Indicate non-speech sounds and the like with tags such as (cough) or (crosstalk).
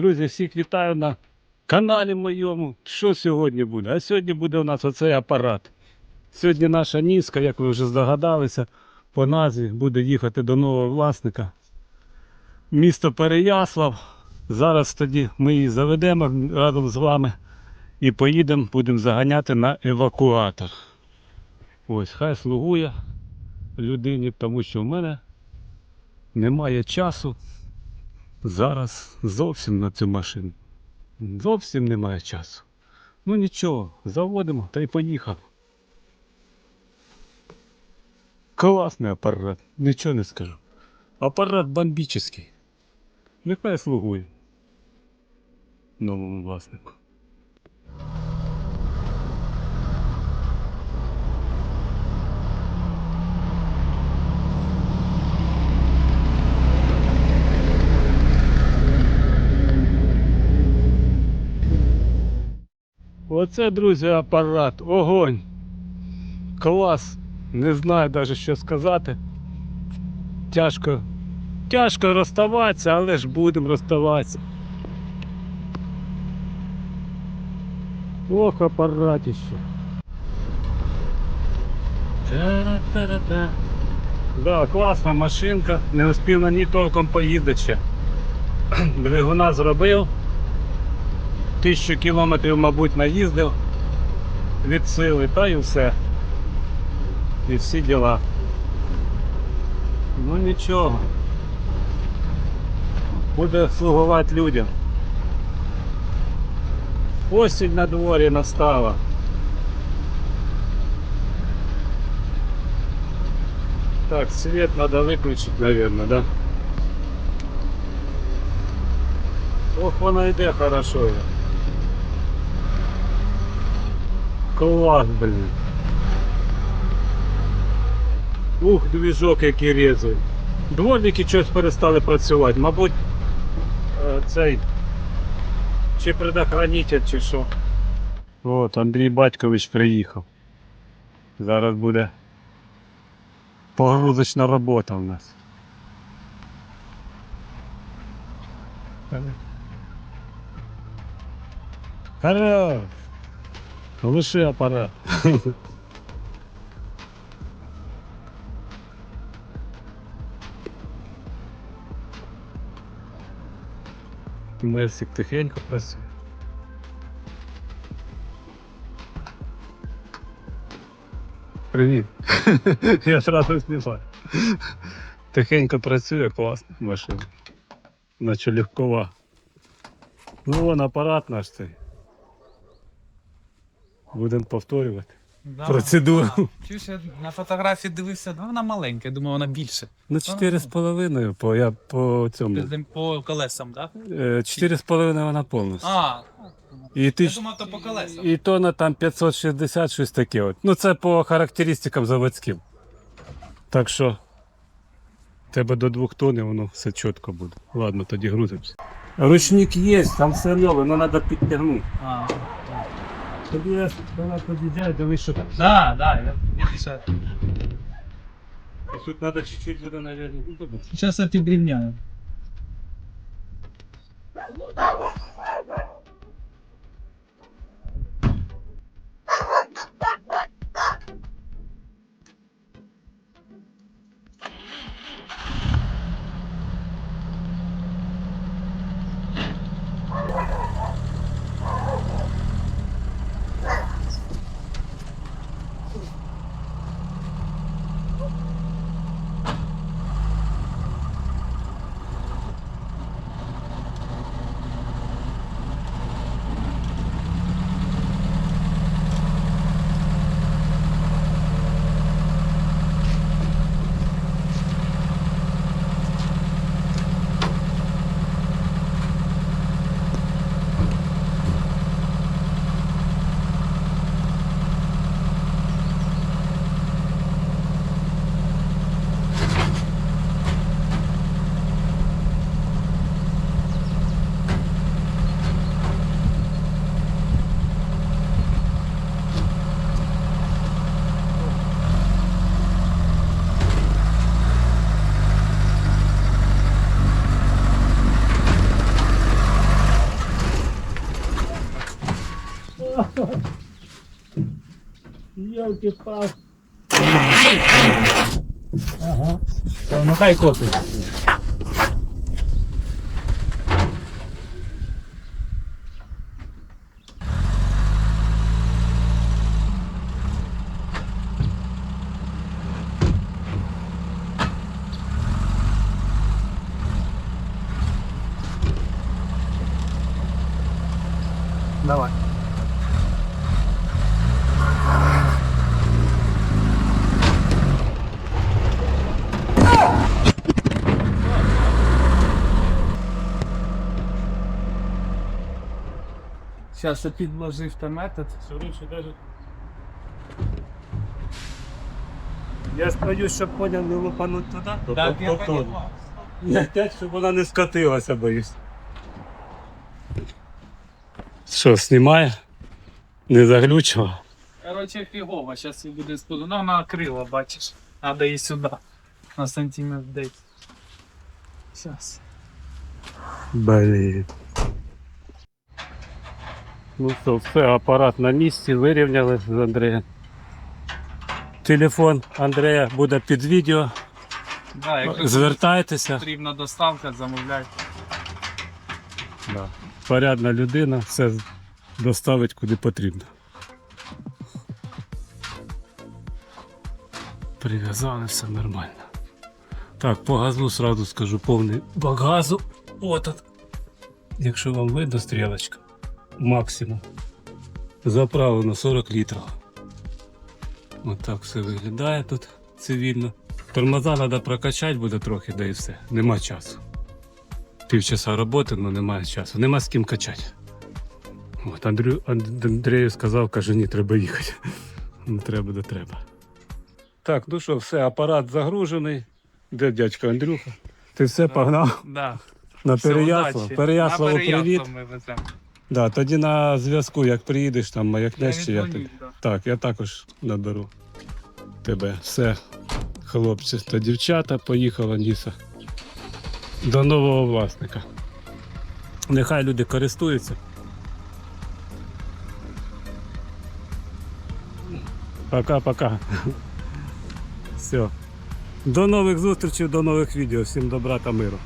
Друзі, всіх вітаю на каналі моєму. Що сьогодні буде? А сьогодні буде у нас оцей апарат. Сьогодні наша низка, як ви вже здогадалися, по назві буде їхати до нового власника. Місто Переяслав. Зараз тоді ми її заведемо разом з вами і поїдемо, будемо заганяти на евакуатор. Ось, хай слугує людині, тому що в мене немає часу зараз зовсім на цю машину. Зовсім немає часу. Ну нічого, заводимо та й поїхав. Класний апарат, нічого не скажу. Апарат бомбічний. Нехай слугує новому власнику. Оце, друзі, апарат. Огонь. Клас. Не знаю навіть що сказати. Тяжко. Тяжко розставатися, але ж будемо розставатися. Ох, апаратище. Та-ра-та-ра-та. Да, класна машинка. Не успів на ній толком поїздити ще. Двигуна зробив. Тисячу кілометрів, мабуть, наїздив від сили, та і все. І всі діла. Ну нічого. Буде слугувати людям. Осінь на дворі настала. Так, свет надо выключить, наверное, да? Ох, вона йде хорошо. Клас, блін. Ух, двіжок який різає. Дворники щось перестали працювати, мабуть, е, цей чи предохранитель, чи що. От, Андрій Батькович приїхав. Зараз буде погрузочна робота у нас. Хорош! Лише апарат. Мерсик тихенько працює. Привіт. Я одразу знімаю. Тихенько працює, класно машина. Наче легкова. Ну вон апарат наш цей. Будемо повторювати. Да. Процедуру. Чуєш, я на фотографії дивився, ну вона маленька, я думаю, вона більше. Ну 4,5 по я по цьому. По колесам, так? Да? Е, 4,5 вона повністю. А, І я ти ж- думав, то по колесам. І то на там 560 щось таке. От. Ну це по характеристикам заводським. Так що тебе до 2 тонн воно все чітко буде. Ладно, тоді грузимося. Ручник є, там все нове, але треба підтягнути. А, Тоді я вона під'їжджає, дивись, що там. да, да, я, я ще. Тут треба чуть-чуть буде, мабуть. Зараз я підрівняю. Йолки пал. Ну хай копить. Давай. Сейчас я підложив там метод. Я стою, щоб поняв не лупануть туди. Так, я Тобто, понимаю. Я опять, щоб вона не скотилася, боюсь. Що, знімає? Не заглючила? Короче, фігово, зараз і буде споду. Ну, вона крила, бачиш. Надо і сюди. На сантиметр десь. Сейчас. Блін. Ну що, все, апарат на місці, вирівняли з Андреєм. Телефон Андрея буде під відео. Да, якщо Звертайтеся. потрібна доставка, замовляйте. Да. Порядна людина, все доставить куди потрібно. Прив'язали все нормально. Так, по газу сразу скажу повний бак газу. Якщо вам видно стрілочка, максимум. Заправлено 40 літрів. От так все виглядає тут цивільно. Тормоза треба прокачати буде трохи, да і все. Нема часу півчаса роботи, але немає часу. Нема з ким качати. От Андрю, Анд- Андрію сказав, каже, ні, треба їхати. (laughs) Не треба, де треба. Так, ну що, все, апарат загружений. Де дядько Андрюха? Ти все погнав Да. на Все, Переяслав. удачі. Переяславу На привіт. Ми веземо. Да, тоді на зв'язку, як приїдеш, там маякнеш чи я віддзвоню, тобі. да. Так, я також наберу тебе. Все, хлопці та дівчата, поїхала Ніса до нового власника. Нехай люди користуються. Пока-пока. Все. До нових зустрічей, до нових відео. Всім добра та миру.